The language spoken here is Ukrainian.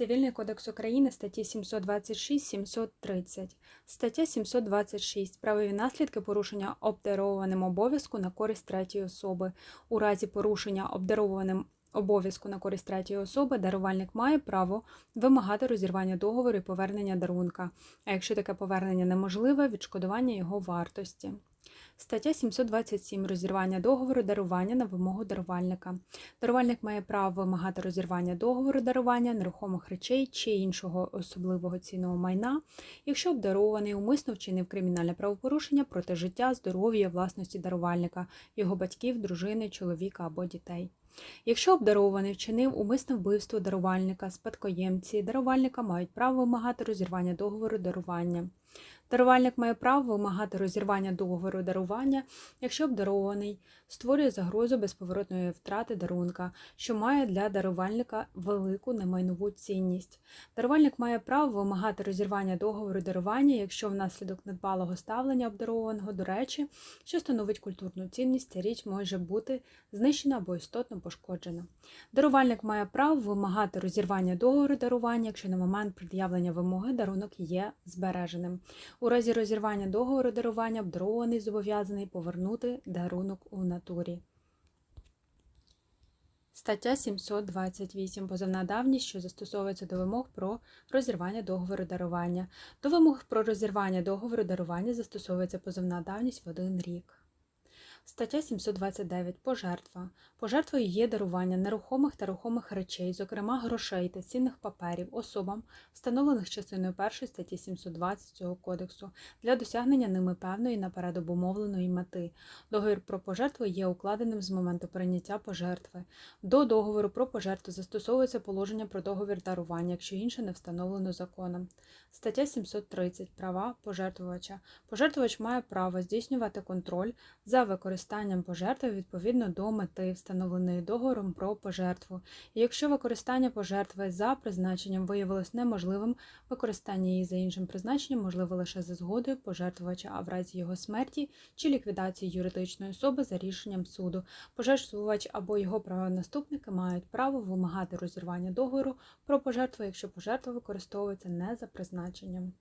Цивільний кодекс України статті 726-730. Стаття 726. Правові наслідки порушення обдарованим обов'язку на користь третьої особи. У разі порушення обдарованим обов'язку на користь третьої особи дарувальник має право вимагати розірвання договору і повернення дарунка. А якщо таке повернення неможливе, відшкодування його вартості. Стаття 727. Розірвання договору дарування на вимогу дарувальника. Дарувальник має право вимагати розірвання договору дарування нерухомих речей чи іншого особливого цінного майна, якщо обдарований умисно вчинив кримінальне правопорушення проти життя, здоров'я, власності дарувальника, його батьків, дружини, чоловіка або дітей. Якщо обдарований вчинив умисне вбивство дарувальника, спадкоємці дарувальника мають право вимагати розірвання договору дарування. Дарувальник має право вимагати розірвання договору дарування, якщо обдарований створює загрозу безповоротної втрати дарунка, що має для дарувальника велику немайнову цінність. Дарувальник має право вимагати розірвання договору дарування, якщо внаслідок недбалого ставлення обдарованого до речі, що становить культурну цінність, ця річ може бути знищена або істотно пошкоджена. Дарувальник має право вимагати розірвання договору дарування, якщо на момент пред'явлення вимоги дарунок є збереженим. У разі розірвання договору дарування обдарований зобов'язаний повернути дарунок у натурі. Стаття 728. Позовна давність, що застосовується до вимог про розірвання договору дарування. До вимог про розірвання договору дарування застосовується позовна давність в один рік. Стаття 729. Пожертва. Пожертвою є дарування нерухомих та рухомих речей, зокрема грошей та цінних паперів, особам, встановлених частиною 1 статті 720 цього кодексу, для досягнення ними певної наперед обумовленої мети. Договір про пожертву є укладеним з моменту прийняття пожертви. До договору про пожертву застосовується положення про договір дарування, якщо інше не встановлено законом. Стаття 730. Права пожертвувача. Пожертвувач має право здійснювати контроль за використанням пожертви відповідно до мети, встановленої договором про пожертву. І якщо використання пожертви за призначенням виявилось неможливим, використання її за іншим призначенням можливо лише за згодою пожертвувача, а в разі його смерті чи ліквідації юридичної особи за рішенням суду. Пожертвувач або його правонаступники мають право вимагати розірвання договору про пожертву, якщо пожертва використовується не за призначенням.